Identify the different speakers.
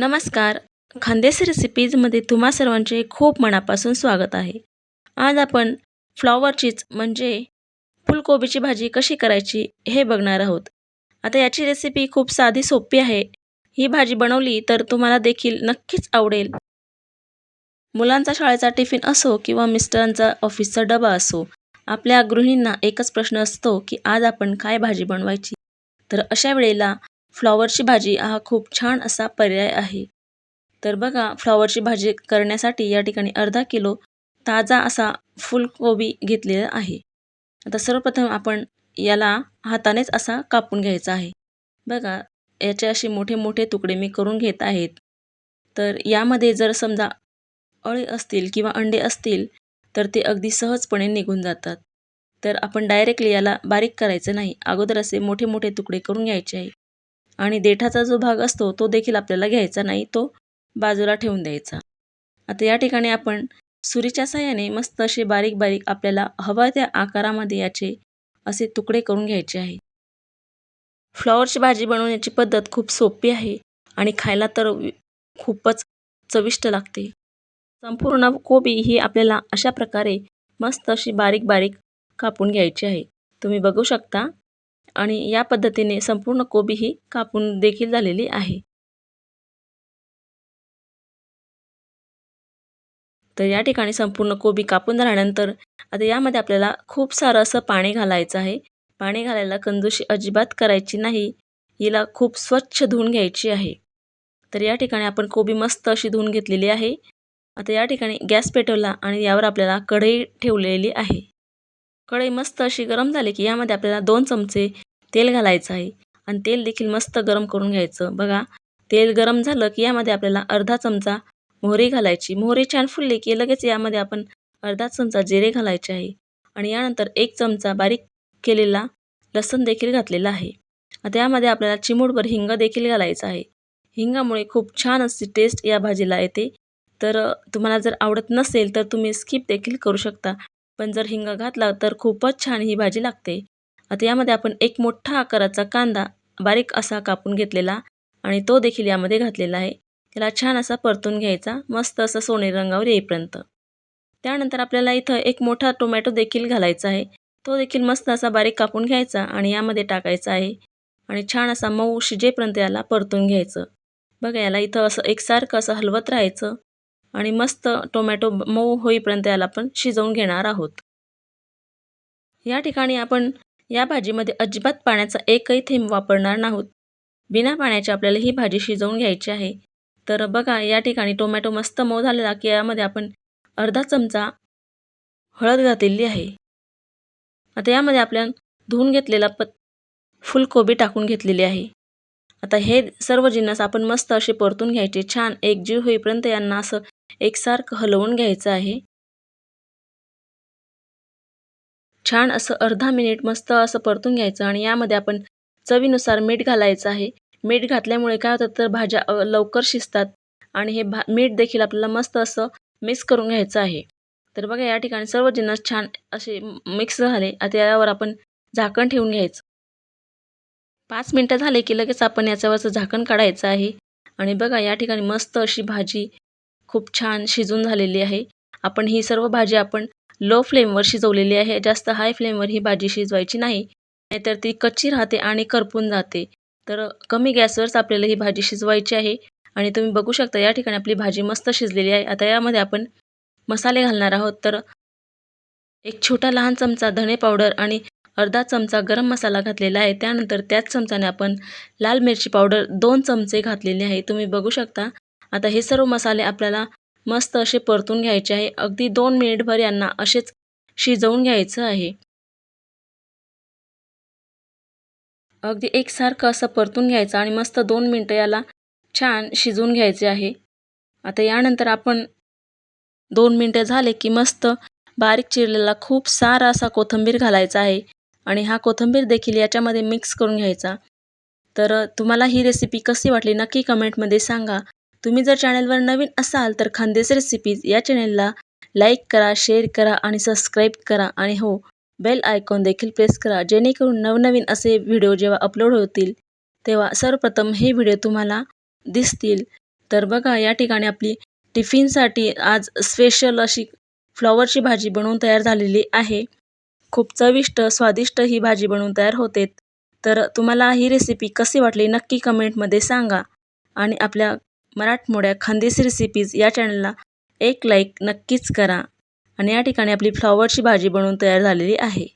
Speaker 1: नमस्कार. खांदेसी रेसिपीजमध्ये तुम्हा सर्वांचे खूप मनापासून स्वागत आहे. आज आपण फ्लॉवरचीच म्हणजे फुलकोबीची भाजी कशी करायची हे बघणार आहोत. आता याची रेसिपी खूप साधी सोपी आहे. ही भाजी बनवली तर तुम्हाला देखील नक्कीच आवडेल. मुलांचा शाळेचा टिफिन असो किंवा मिस्टरांचा ऑफिसचा डबा असो आपल्या गृहिणींना एकच प्रश्न असतो की आज आपण काय भाजी बनवायची? तर अशा वेळेला फ्लॉवरची भाजी हा खूप छान असा पर्याय आहे. तर बघा फ्लॉवरची भाजी करण्यासाठी या ठिकाणी अर्धा किलो ताजा असा फुलकोबी घेतलेला आहे. आता सर्वप्रथम आपण याला हातानेच असा कापून घ्यायचा आहे. बघा याचे असे मोठे मोठे तुकडे मी करून घेत आहेत. तर यामध्ये जर समजा अळी असतील किंवा अंडे असतील तर ते अगदी सहजपणे निघून जातात. तर आपण डायरेक्टली याला बारीक करायचं नाही. अगोदर असे मोठे मोठे तुकडे करून घ्यायचे आहे. आणि देठाचा जो भाग असतो तो देखील आपल्याला घ्यायचा नाही तो बाजूला ठेवून द्यायचा. आता या ठिकाणी आपण सुरीच्या साह्याने मस्त असे बारीक बारीक आपल्याला हवा त्या आकारामध्ये याचे असे तुकडे करून घ्यायचे आहे. फ्लॉवरची भाजी बनवण्याची पद्धत खूप सोपी आहे आणि खायला तर खूपच चविष्ट लागते. संपूर्ण कोबी ही आपल्याला अशा प्रकारे मस्त अशी बारीक बारीक कापून घ्यायची आहे. तुम्ही बघू शकता आणि या पद्धतीने संपूर्ण कोबी ही कापून देखील झालेली आहे. तर या ठिकाणी संपूर्ण कोबी कापून झाल्यानंतर आता यामध्ये आपल्याला खूप सारं असं पाणी घालायचं आहे. पाणी घालायला कंजूशी अजिबात करायची नाही. हिला खूप स्वच्छ धुवून घ्यायची आहे. तर या ठिकाणी आपण कोबी मस्त अशी धुवून घेतलेली आहे. आता या ठिकाणी गॅस पेटवला आणि यावर आपल्याला कढई ठेवलेली आहे. कढई मस्त अशी गरम झाली की यामध्ये आपल्याला दोन चमचे तेल घालायचं आहे. आणि तेल देखील मस्त गरम करून घ्यायचं. बघा तेल गरम झालं की यामध्ये आपल्याला अर्धा चमचा मोहरी घालायची. मोहरी छान फुलली की लगेच यामध्ये आपण अर्धा चमचा जिरे घालायचे आहे. आणि यानंतर एक चमचा बारीक केलेला लसण देखील घातलेला आहे. आता यामध्ये आपल्याला चिमूटभर हिंग देखील घालायचं आहे. हिंगामुळे खूप छान अशी टेस्ट या भाजीला येते. तर तुम्हाला जर आवडत नसेल तर तुम्ही स्किप देखील करू शकता. पण जर हिंग घातला तर खूपच छान ही भाजी लागते. आता यामध्ये आपण एक मोठा आकाराचा कांदा बारीक असा कापून घेतलेला आणि तो देखील यामध्ये घातलेला आहे. त्याला छान असा परतून घ्यायचा मस्त असं सोनेरी रंगावर येईपर्यंत. त्यानंतर आपल्याला इथं एक मोठा टोमॅटो देखील घालायचा आहे. तो देखील मस्त असा बारीक कापून घ्यायचा आणि यामध्ये टाकायचा आहे. आणि छान असा मऊ शिजेपर्यंत याला परतून घ्यायचं. बघा याला इथं असं एकसारखं असं हलवत राहायचं. आणि मस्त टोमॅटो मऊ होईपर्यंत याला आपण शिजवून घेणार आहोत. या ठिकाणी आपण या भाजीमध्ये अजिबात पाण्याचा एकही थेंब वापरणार नाहीत. बिना पाण्याची आपल्याला ही भाजी शिजवून घ्यायची आहे. तर बघा या ठिकाणी टोमॅटो मस्त मऊ झालेला की यामध्ये आपण अर्धा चमचा हळद घातलेली आहे. आता यामध्ये आपल्या धुवून घेतलेला पत फुलकोबी टाकून घेतलेली आहे. आता हे सर्व जिन्नस आपण मस्त असे परतून घ्यायचे. छान एकजीव होईपर्यंत यांना असं एकसारखं हलवून घ्यायचं आहे. छान असं अर्धा मिनिट मस्त असं परतून घ्यायचं आणि यामध्ये आपण चवीनुसार मीठ घालायचं आहे. मीठ घातल्यामुळे काय होतं तर भाज्या लवकर शिजतात आणि हे भा मीठ देखील आपल्याला मस्त असं मिक्स करून घ्यायचं आहे. तर बघा या ठिकाणी सर्व जिन्नस छान असे मिक्स झाले. आता यावर आपण झाकण ठेवून घ्यायचं. पाच मिनटं झाले की लगेच आपण याच्यावरचं झाकण काढायचं आहे. आणि बघा या ठिकाणी मस्त अशी भाजी खूप छान शिजून झालेली आहे. आपण ही सर्व भाजी आपण लो फ्लेमवर शिजवलेली आहे. जास्त हाय फ्लेमवर ही भाजी शिजवायची नाही. नाहीतर ती कच्ची राहते आणि करपून जाते. तर कमी गॅसवरच आपल्याला ही भाजी शिजवायची आहे. आणि तुम्ही बघू शकता या ठिकाणी आपली भाजी मस्त शिजलेली आहे. आता यामध्ये आपण मसाले घालणार आहोत. तर एक छोटा लहान चमचा धणे पावडर आणि अर्धा चमचा गरम मसाला घातलेला आहे. त्यानंतर त्याच चमचाने आपण लाल मिरची पावडर दोन चमचे घातलेले आहे. तुम्ही बघू शकता आता हे सर्व मसाले आपल्याला मस्त असे परतून घ्यायचे आहे. अगदी दोन मिनिटभर यांना असेच शिजवून घ्यायचं आहे. अगदी एकसारखं असं परतून घ्यायचं आणि मस्त दोन मिनटं याला छान शिजवून घ्यायचे आहे. आता यानंतर आपण दोन मिनटं झाले की मस्त बारीक चिरलेला खूप सारा असा कोथिंबीर घालायचा आहे. आणि हा कोथिंबीर देखील याच्यामध्ये मिक्स करून घ्यायचा. तर तुम्हाला ही रेसिपी कशी वाटली नक्की कमेंटमध्ये सांगा. तुम्ही जर चॅनलवर नवीन असाल तर खानदेश रेसिपीज या चॅनलला लाईक करा शेअर करा आणि सबस्क्राईब करा. आणि हो बेल आयकॉन देखील प्रेस करा. जेणेकरून नवनवीन असे व्हिडिओ जेव्हा अपलोड होतील तेव्हा सर्वप्रथम हे व्हिडिओ तुम्हाला दिसतील. तर बघा या ठिकाणी आपली टिफिनसाठी आज स्पेशल अशी फ्लॉवरची भाजी बनवून तयार झालेली आहे. खूप चविष्ट स्वादिष्ट ही भाजी बनवून तयार होते. तर तुम्हाला ही रेसिपी कशी वाटली नक्की कमेंटमध्ये सांगा. आणि आपल्या मराठमोळ्या खानदेशी रेसिपीज या चॅनलला एक लाईक नक्कीच करा. आणि या ठिकाणी आपली फ्लॉवरची भाजी बनवून तयार झालेली आहे.